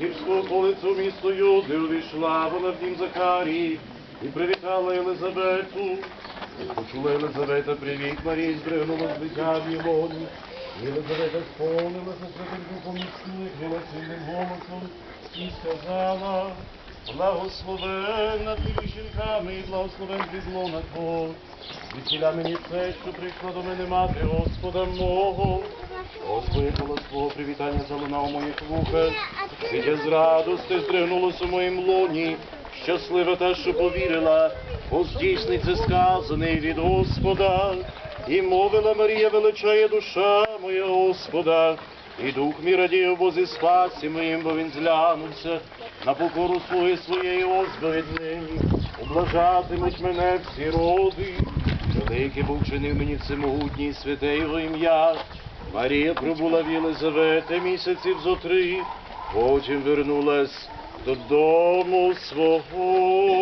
І в стоколицю місто Юди увійшла вона в дім Закарії і привітала Єлизавету. Почула Єлизавета привіт, Марії здригнула з дитя в Єлоні. Єлизавета сповнилася Святим Духом і скликнула сильним голосом і сказала, благословенна ти між жінками і благословен злона Твого. Відкіля мені це, що прийшла до мене мати Господа мого. Господи, голос Твого привітання залунав у моїх вухах. Дитя з радости здригнулося в моїм лоні. Щаслива та, що повірила, бо здійсниться сказаний від Господа. І мовила Марія, величає душа моя Господа, і дух мій радіє в Бозі спасі моїм, бо він зглянувся на покору слуги своєї озби. Облажатимуть мене всі роди. Великий був чинив мені всемогутній святе його ім'я. Марія прибула в Єлизавети місяців зо три, потім вернулась додому свого.